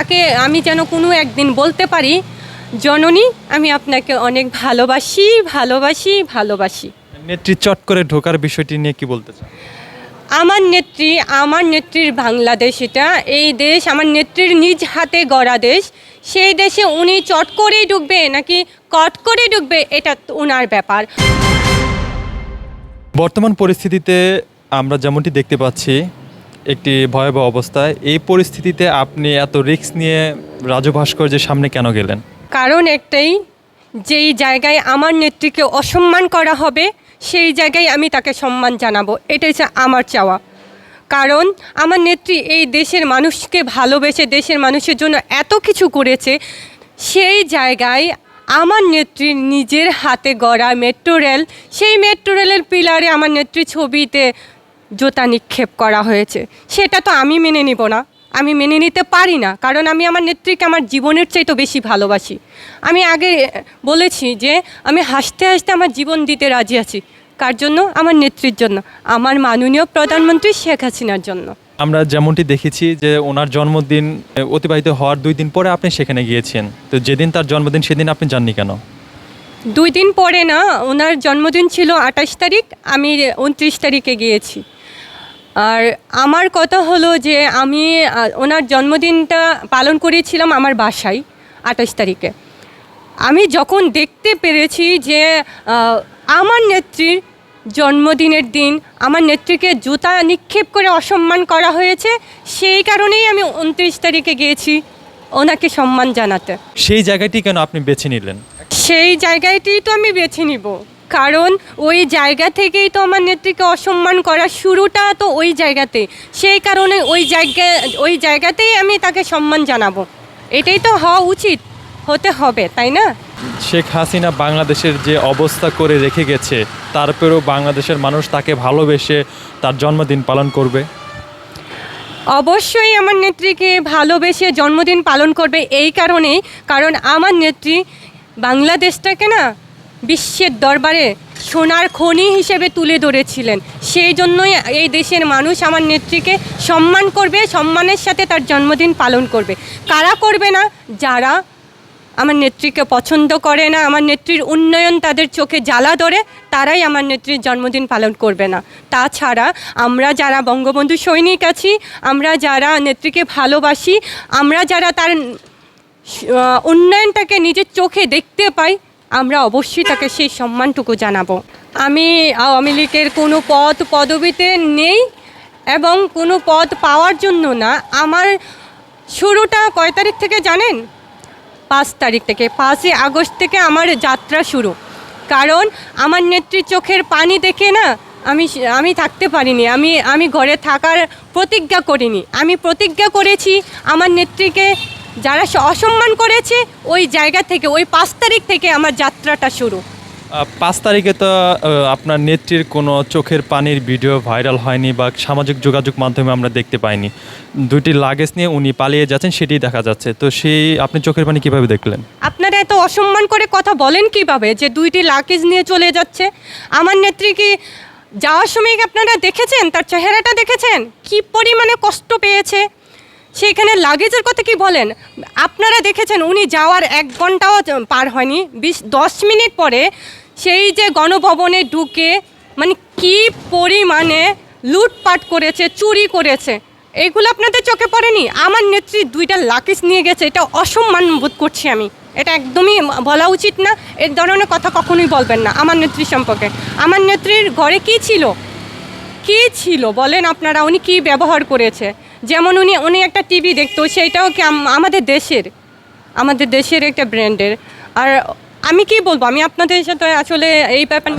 তাকে আমি যেন কোনো একদিন বলতে পারি জননী আমি আপনাকে অনেক ভালোবাসি ভালোবাসি ভালোবাসি। নেত্রী চট করে ঢোকার বিষয়টি নিয়ে কি বলতে চান? আমার নেত্রী আমার নেত্রীর বাংলাদেশ এটা। এই দেশ আমার নেত্রীর নিজ হাতে গড়া দেশ। সেই দেশে উনি চট করেই ঢুকবে নাকি কট করে ঢুকবে এটা ওনার ব্যাপার। বর্তমান পরিস্থিতিতে আমরা যেমনটি দেখতে পাচ্ছি একটি ভয়াবহ অবস্থায়, এই পরিস্থিতিতে আপনি এত রিস্ক নিয়ে রাজু ভাস্কর্যের সামনে কেন গেলেন? কারণ একটাই, যেই জায়গায় আমার নেত্রীকে অসম্মান করা হবে, সেই জায়গায় আমি তাকে সম্মান জানাব। এটাই আমার চাওয়া। কারণ আমার নেত্রী এই দেশের মানুষকে ভালোবেসে, দেশের মানুষের জন্য এত কিছু করেছে, সেই জায়গায় আমার নেত্রীর নিজের হাতে গড়া মেট্রো রেল সেই মেট্রো রেলের পিলারে আমার নেত্রী ছবিতে জোতা নিক্ষেপ করা হয়েছে। সেটা তো আমি মেনে নিব না। আমি মেনে নিতে পারি না কারণ আমি আমার নেত্রীকে আমার জীবনের চাইতে বেশি ভালোবাসি। আমি আগে বলেছি যে আমি হাসতে হাসতে আমার জীবন দিতে রাজি আছি। কার জন্য? আমার নেত্রীর জন্য। আমার মাননীয় প্রধানমন্ত্রী শেখ হাসিনার জন্য। আমরা যেমনটি দেখেছি যে ওনার জন্মদিন অতিবাহিত হওয়ার দুই দিন পরে আপনি সেখানে গিয়েছেন। তো যেদিন তার জন্মদিন সেদিন আপনি যাননি কেন? দুই দিন পরে না ওনার জন্মদিন ছিল আঠাশ তারিখ আমি উনত্রিশ তারিখে গিয়েছি। আর আমার কথা হলো যে আমি ওনার জন্মদিনটা পালন করেছিলাম আমার বাসায় আঠাশ তারিখে। আমি যখন দেখতে পেরেছি যে আমার নেত্রীর জন্মদিনের দিন আমার নেত্রীকে জুতা নিক্ষেপ করে অসম্মান করা হয়েছে সেই কারণেই আমি উনত্রিশ তারিখে গিয়েছি ওনাকে সম্মান জানাতে। সেই জায়গাটি কেন আপনি বেছে নিলেন? সেই জায়গাটি তো আমি বেছে নিব। কারণ ওই জায়গা থেকেই তো আমার নেত্রীকে অসম্মান করা শুরুটা তো ওই জায়গাতে সেই কারণে ওই জায়গা ওই জায়গাতেই আমি তাকে সম্মান জানাব। এটাই তো হওয়া উচিত হতে হবে তাই না? শেখ হাসিনা বাংলাদেশের যে অবস্থা করে রেখে গেছে তারপরেও বাংলাদেশের মানুষ তাকে ভালোবেসে তার জন্মদিন পালন করবে। অবশ্যই আমার নেত্রীকে ভালোবেসে জন্মদিন পালন করবে এই কারণেই কারণ আমার নেত্রী বাংলাদেশটাকে না বিশ্বের দরবারে সোনার খনি হিসেবে তুলে ধরেছিলেন। সেই জন্যই এই দেশের মানুষ আমার নেত্রীকে সম্মান করবে, সম্মানের সাথে তার জন্মদিন পালন করবে। কারা করবে না? যারা আমার নেত্রীকে পছন্দ করে না, আমার নেত্রীর উন্নয়ন তাদের চোখে জ্বালা ধরে, তারাই আমার নেত্রীর জন্মদিন পালন করবে না। তাছাড়া আমরা যারা বঙ্গবন্ধু সৈনিক আছি, আমরা যারা নেত্রীকে ভালোবাসি, আমরা যারা তার উন্নয়নটাকে নিজের চোখে দেখতে পাই আমরা অবশ্যই তাকে সেই সম্মানটুকু জানাব। আমি আওয়ামী লীগের কোনো পদ পদবিতে নেই এবং কোনো পদ পাওয়ার জন্য না। আমার শুরুটা কয় তারিখ থেকে জানেন? পাঁচ তারিখ থেকে, পাঁচই আগস্ট থেকে আমার যাত্রা শুরু। কারণ আমার নেত্রীর চোখের পানি দেখে না আমি আমি থাকতে পারিনি। আমি আমি ঘরে থাকার প্রতিজ্ঞা করিনি। আমি প্রতিজ্ঞা করেছি আমার নেত্রীকে যারা অসম্মান করেছে ওই জায়গা থেকে ওই পাঁচ তারিখ থেকে আমার যাত্রাটা শুরু। পাঁচ তারিখে তো আপনার নেত্রীর কোনো চোখের পানির ভিডিও ভাইরাল হয়নি বা সামাজিক যোগাযোগ মাধ্যমে আমরা দেখতে পাইনি। দুইটি লাগেজ নিয়ে উনি পালিয়ে যাচ্ছেন সেটি দেখা যাচ্ছে। তো সেই আপনি চোখের পানি কীভাবে দেখলেন? আপনারা এত অসম্মান করে কথা বলেন কীভাবে যে দুইটি লাগেজ নিয়ে চলে যাচ্ছে? আমার নেত্রী কি যাওয়ার সময় কি আপনারা দেখেছেন? তার চেহারাটা দেখেছেন? কি পরিমাণে কষ্ট পেয়েছে? সেখানে লাগেজের কথা কি বলেন? আপনারা দেখেছেন, উনি যাওয়ার এক ঘন্টাও পার হয়নি। বিশ, দশ মিনিট পরে সেই যে গণভবনে ঢুকে মানে কি পরিমাণে লুটপাট করেছে, চুরি করেছে, এগুলো আপনাদের চোখে পড়েনি? আমার নেত্রী দুইটা লাকিস নিয়ে গেছে, এটা অসম্মান বোধ করছি আমি। এটা একদমই বলা উচিত না এর ধরনের কথা কখনোই বলবেন না, আমার নেত্রী সম্পর্কে। আমার নেত্রীর ঘরে কি ছিল? কি ছিল? বলেন আপনারা, উনি কি ব্যবহার করেছে? যেমন উনি উনি একটা টিভি দেখতো, সেইটাও কি আমাদের দেশের আমাদের দেশের একটা ব্র্যান্ডের। আর আমি কি বলব? আমি আপনাদের সাথে আসলে এই ব্যাপার